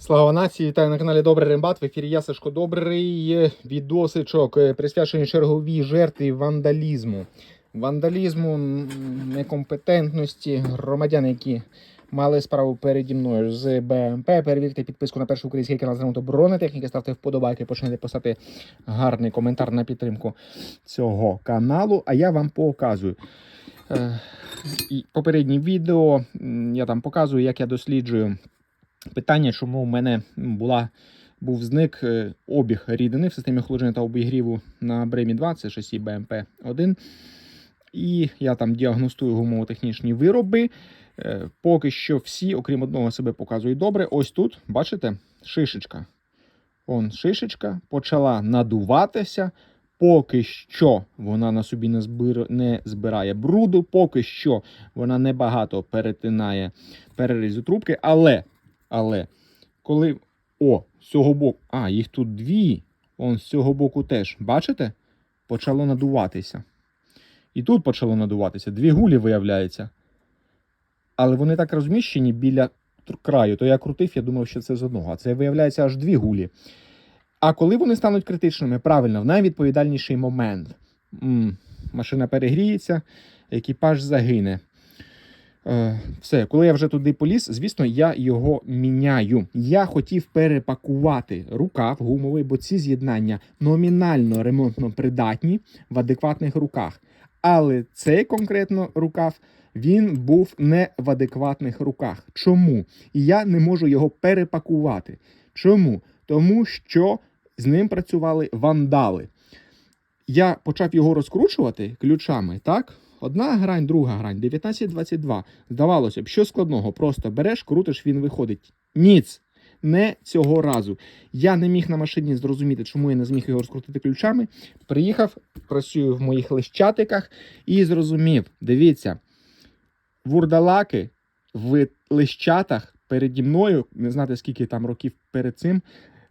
Слава нації, вітаю на каналі Добрий Рембат. В ефірі я Сашко Добрий. Відосичок е, присвячений черговій жертві вандалізму. Вандалізму, некомпетентності громадян, які мали справу переді мною з БМП. Перевірте підписку на перший український канал з ремонту бронетехніки, ставте вподобайки, почнете писати гарний коментар на підтримку цього каналу. А я вам показую. Е, Попереднє відео я там показую, як я досліджую питання, чому в мене була, був зник е, обіг рідини в системі охолодження та обігріву на Бремі 2, це шасі БМП-1. І я там діагностую гумово-технічні вироби. Е, Поки що всі, окрім одного, себе показують добре. Ось тут, бачите, шишечка. Он шишечка почала надуватися. Поки що вона на собі не, збир... не збирає бруду, поки що вона небагато перетинає перерізу трубки, але але коли. О, з цього боку. А, їх тут дві. Он з цього боку теж. Бачите? Почало надуватися. І тут почало надуватися. Дві гулі виявляється. Але вони так розміщені біля краю. То я крутив, я думав, що це з одного. А це виявляється аж дві гулі. А коли вони стануть критичними, правильно, в найвідповідальніший момент. М, машина перегріється, екіпаж загине. Е, все, коли я вже туди поліз, звісно, я його міняю. Я хотів перепакувати рукав гумовий, бо ці з'єднання номінально ремонтно придатні в адекватних руках. Але цей конкретно рукав він був не в адекватних руках. Чому? І я не можу його перепакувати. Чому? Тому що з ним працювали вандали. Я почав його розкручувати ключами, так? Одна грань, друга грань, 19-22. Здавалося б, що складного, просто береш, крутиш, він виходить. Ніц. Не цього разу. Я не міг на машині зрозуміти, чому я не зміг його розкрутити ключами. Приїхав, працюю в моїх лещатиках і зрозумів: дивіться, вурдалаки в лещатах переді мною, не знати скільки там років перед цим,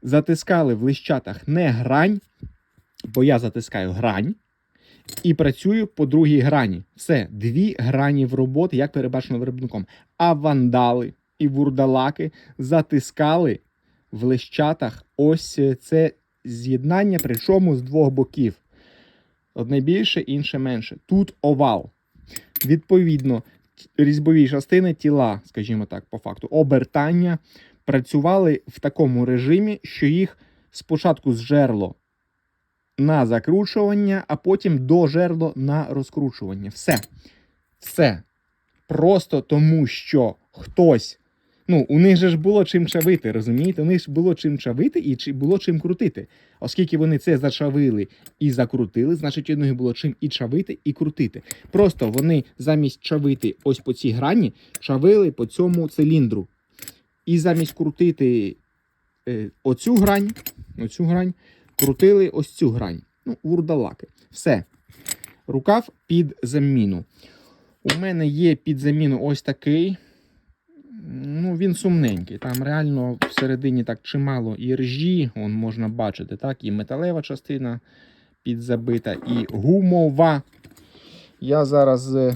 затискали в лищатах не грань, бо я затискаю грань. І працюю по другій грані. Все, дві грані в роботи, як перебачено виробником. А вандали і вурдалаки затискали в лещатах ось це з'єднання, причому з двох боків. Одне більше, інше менше. Тут овал. Відповідно, різьбові частини тіла, скажімо так, по факту, обертання працювали в такому режимі, що їх спочатку зжерло на закручування, а потім до жерло на розкручування. Все. Все. Просто тому, що хтось. Ну, у них же ж було чим чавити, розумієте? У них ж було чим чавити і було чим крутити. Оскільки вони це зачавили і закрутили, значить у них було чим і чавити, і крутити. Просто вони замість чавити ось по цій грані, чавили по цьому циліндру. І замість крутити е, оцю грань, оцю грань, крутили ось цю грань. Ну, вурдалаки. Все. Рукав під заміну. У мене є під заміну ось такий. Ну, він сумненький. Там реально всередині так чимало і ржі, он можна бачити, так, і металева частина підзабита, і гумова. Я зараз е,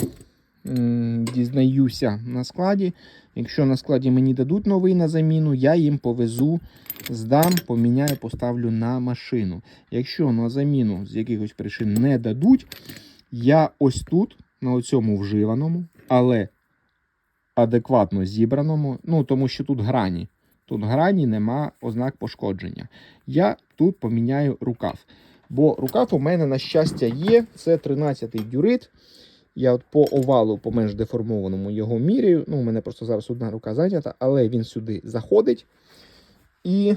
дізнаюся на складі. Якщо на складі мені дадуть новий на заміну, я їм повезу, здам, поміняю, поставлю на машину. Якщо на заміну з якихось причин не дадуть, я ось тут, на цьому вживаному, але адекватно зібраному, ну тому що тут грані. Тут грані нема ознак пошкодження. Я тут поміняю рукав. Бо рукав у мене, на щастя, є. Це 13-й дюрит. Я от по овалу, по менш деформованому його міряю. Ну, у мене просто зараз одна рука зайнята, але він сюди заходить. І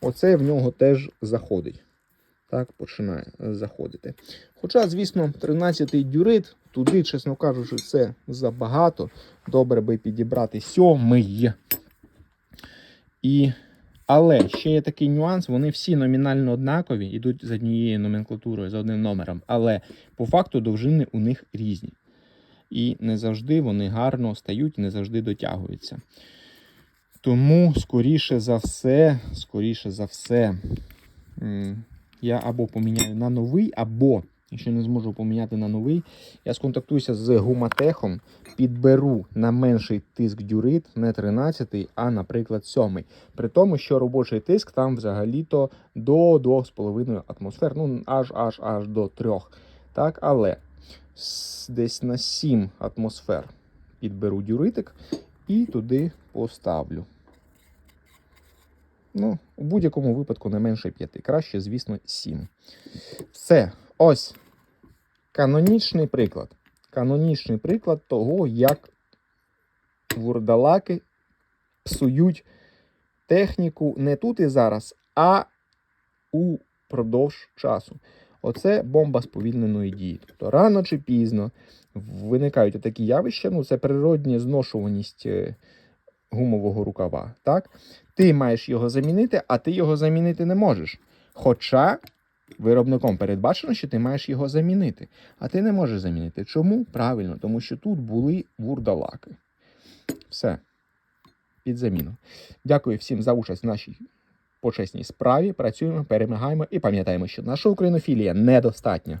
оце в нього теж заходить. Так, починає е, заходити. Хоча, звісно, 13-й дюрит, туди, чесно кажучи, це забагато. Добре би підібрати сьомий. І... Але ще є такий нюанс: вони всі номінально однакові, йдуть з однією номенклатурою, за одним номером. Але по факту довжини у них різні. І не завжди вони гарно стають, не завжди дотягуються. Тому, скоріше за все, скоріше за все, я або поміняю на новий, або Якщо не зможу поміняти на новий, я сконтактуюся з гуматехом, підберу на менший тиск дюрит, не 13, а, наприклад, 7. При тому, що робочий тиск там взагалі-то до 2,5 атмосфер, ну аж аж аж до 3. Так, але десь на 7 атмосфер підберу дюритик і туди поставлю. Ну, у будь-якому випадку не менше 5. Краще, звісно, 7. Все. Ось канонічний приклад. Канонічний приклад того, як вурдалаки псують техніку не тут і зараз, а упродовж часу. Оце бомба сповільненої дії. Тобто рано чи пізно виникають такі явища, ну це природня зношуваність е, гумового рукава. Так? Ти маєш його замінити, а ти його замінити не можеш. Хоча виробником передбачено, що ти маєш його замінити. А ти не можеш замінити. Чому? Правильно, тому що тут були вурдалаки. Все. Під заміну. Дякую всім за участь в нашій почесній справі. Працюємо, перемагаємо і пам'ятаємо, що наша українофілія недостатня.